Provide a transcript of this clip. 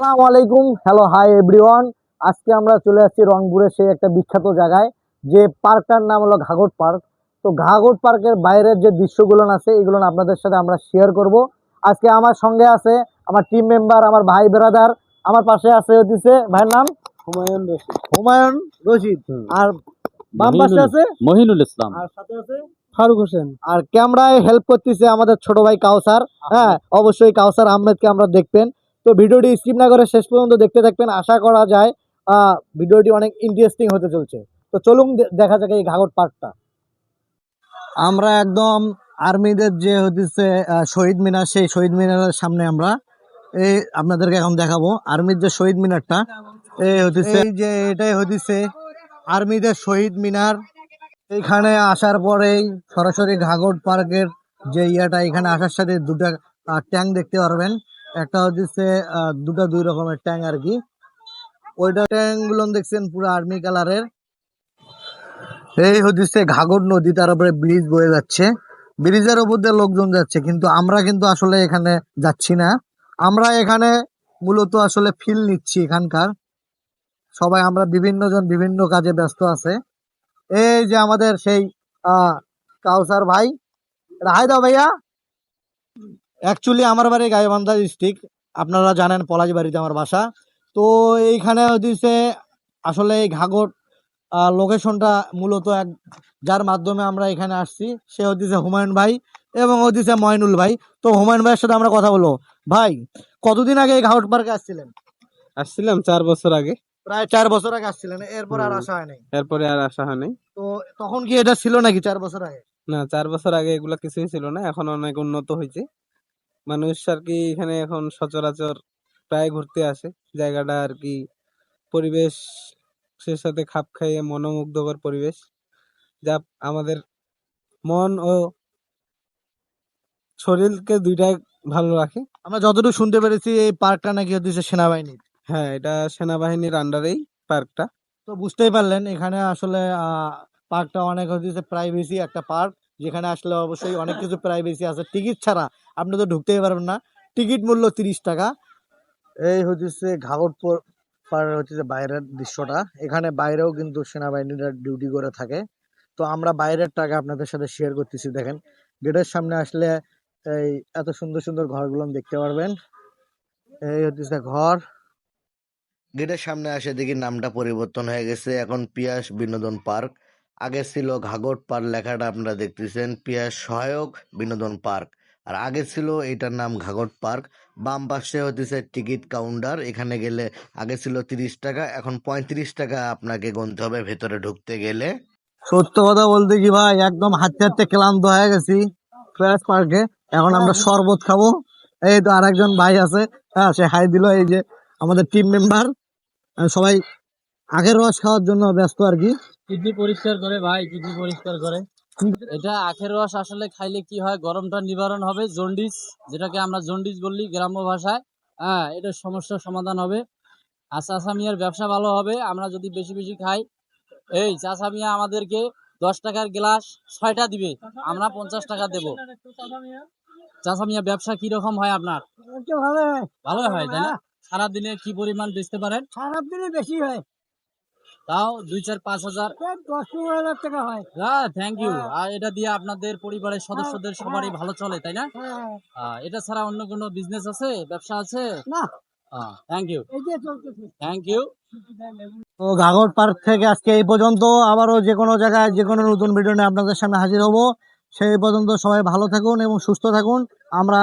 আসসালামু আলাইকুম। Hello hi everyone আজকে আমরা চলে আসছি রংপুরের সেই একটা বিখ্যাত জায়গায় যে পার্কটার নাম হলো ঘাগট পার্ক। তো ঘাগট পার্কের বাইরের যে দৃশ্যগুলো আছে এগুলো আপনাদের সাথে আমরা শেয়ার করব। আজকে আমার সঙ্গে আছে আমার টিম মেম্বার আমার ভাই ব্রাদার আমার পাশে আছে হচ্ছে ভাইয়ের নাম? হুমায়ুন রশিদ। হুমায়ুন রশিদ। আর বাম পাশে আছে? মহিনুল ইসলাম। আর সাথে আছে? ফারুক হোসেন। আর ক্যামেরায় হেল্প করতেছে আমাদের ছোট ভাই কাউসার। হ্যাঁ অবশ্যই কাউসার আহমেদকে আমরা দেখবেন। তো ভিডিওটি স্কিপ না করে শেষ পর্যন্ত দেখতে থাকবেন। আশা করা যায় ভিডিওটি অনেক ইন্টারেস্টিং হতে চলছে। তো চলুন দেখা যাক এই ঘাগট পার্কটা। আমরা একদম আর্মিদের যে হচ্ছে শহীদ মিনার, সেই শহীদ মিনারের সামনে আমরা এই আপনাদেরকে এখন দেখাবো। আর্মির যে শহীদ মিনারটা এই হচ্ছে এই যে এটাই হচ্ছে আর্মিদের শহীদ মিনার। এখানে আসার পরেই সরাসরি ঘাগট পার্কের যে ইয়াটা, এখানে আসার সাথে দুটা ট্যাঙ্ক দেখতে পারবেন। একটা হচ্ছে দুটা দুই রকমের ট্যাঙ্ক আর কি ওইটা ট্যাঙ্কগুলো দেখছেন পুরো আর্মি কালারের। এই হচ্ছে ঘাগট নদী তার উপরে ব্রিজ বয়ে যাচ্ছে। ব্রিজের উপর দিয়ে লোকজন যাচ্ছে কিন্তু আমরা কিন্তু আসলে এখানে যাচ্ছি না। আমরা এখানে মূলত আসলে ফিল নিচ্ছি এখানকার। সবাই আমরা বিভিন্ন জন বিভিন্ন কাজে ব্যস্ত আছে। এই যে আমাদের সেই আহ, কাউসার ভাই। রাহাই দাও ভাইয়া? অ্যাকচুয়ালি আমার বাড়ি গাইবান্ধা ডিস্ট্রিক্ট আপনারা জানেন পলাশ বাড়িতে আমার বাসা। তো এইখানে হচ্ছে আসলে এই ঘাগর লোকেশনটা মূলত এক যার মাধ্যমে আমরা এখানে আসছি। সে হচ্ছে হুমায়ুন ভাই এবং হচ্ছে ময়নুল ভাই। তো হুমায়ুন ভাইয়ের সাথে আমরা কথা বলব। ভাই কতদিন আগে এই ঘাগট পার্কে আসছিলেন? আসছিলাম চার বছর আগে। প্রায় চার বছর আগে আসছিলেন। এরপর আর। আসা হয়নি। এরপরে আর আসা হয়নি। তো তখন কি এটা ছিল নাকি চার বছর আগে? না চার বছর আগে এগুলা কিছুই ছিল না। এখন অনেক উন্নত হয়েছে মানুষ আর কি এখানে এখন সচরাচর প্রায় ঘুরতে আসে। জায়গাটা আর কি পরিবেশ সে সাথে খাপ খাইয়ে মনোমুগ্ধকর পরিবেশ। যা আমাদের মন ও শরীরকে দুইটাই ভালো রাখে। আমরা যতটুকু শুনতে পেরেছি এই পার্কটা নাকি হচ্ছে সেনাবাহিনীর। হ্যাঁ এটা সেনাবাহিনীর আন্ডারেই পার্কটা। তো বুঝতেই পারলেন এখানে আসলে পার্কটা অনেক হচ্ছে প্রাইভেসি একটা পার্ক। যেখানে আসলে অবশ্যই অনেক কিছু প্রাইভেসি আছে। টিকিট ছাড়া আপনি তো ঢুকতেই পারবেন না। টিকিট মূল্য তিরিশ টাকা। এই হচ্ছে ঘাগরপুর পাড়ের হচ্ছে বাইরের দৃশ্যটা। এখানে বাইরেও কিন্তু সেনাবাহিনীরা ডিউটি করে থাকে। তো আমরা বাইরের টাকা আপনাদের সাথে শেয়ার করতেছি, দেখেন। গেটের সামনে আসলে এই এত সুন্দর সুন্দর ঘরগুলো দেখতে পারবেন। এই হচ্ছে ঘর। গেটের সামনে আসে দেখি নামটা পরিবর্তন হয়ে গেছে। এখন পিয়াস বিনোদন পার্ক। আগে ছিল ঘাগট পার্ক লেখাটা আপনারা দেখতেছেন পিয়াস সহায়ক বিনোদন পার্ক। আর আগে ছিল এটার নাম ঘাগট পার্ক। বাম পাশে হচ্ছে টিকিট কাউন্টার, এখানে গেলে আগে ছিল তিরিশ টাকা, এখন পঁয়ত্রিশ টাকা আপনাকে গুনতে হবে ভেতরে ঢুকতে গেলে। সত্য কথা বলতে কি ভাই, একদম হাঁটতে হাঁটতে ক্লান্ত হয়ে গেছি ফ্রেশ পার্কে। এখন আমরা শরবত খাব। এই তো আর একজন ভাই আছে হ্যাঁ সে হাই দিল, এই যে আমাদের টিম মেম্বার সবাই আগের রস খাওয়ার জন্য ব্যস্ত আর কি। কিডনি পরিষ্কার করে ভাই কিডনি পরিষ্কার করে। এটা আখের রস আসলে খাইলে কি হয়? গরমটা নিবারণ হবে জন্ডিস যেটাকে আমরা জন্ডিস বললি গ্রাম্য ভাষায় হ্যাঁ এটার সমস্যার সমাধান হবে। আর চাষা মিয়ার ব্যবসা ভালো হবে আমরা যদি বেশি বেশি খাই এই চাষা মিয়া আমাদেরকে দশ টাকার গ্লাস ছয়টা দিবে আমরা পঞ্চাশ টাকা দেব। চাষা মিয়া ব্যবসা কি রকম হয় আপনার? ভালো হয় তাই না? সারাদিনে কি পরিমাণ বেচতে পারেন? সারাদিনে বেশি হয়। তাও দুই চার পাঁচ হাজার। দশ পনেরো হাজার টাকা হয়। হ্যাঁ থ্যাংক ইউ আর এটা দিয়ে আপনাদের পরিবারের সদস্যদের সবারই ভালো চলে তাই না? এটা ছাড়া অন্য কোনো বিজনেস আছে? ব্যবসা আছে? না। থ্যাংক ইউ থ্যাংক ইউ তো ঘাগর পার্ক থেকে আজকে এই পর্যন্ত আবারও যে কোনো জায়গায় যে কোনো নতুন ভিডিও নিয়ে আপনাদের সামনে হাজির হব। সেই পর্যন্ত সবাই ভালো থাকুন এবং সুস্থ থাকুন। আমরা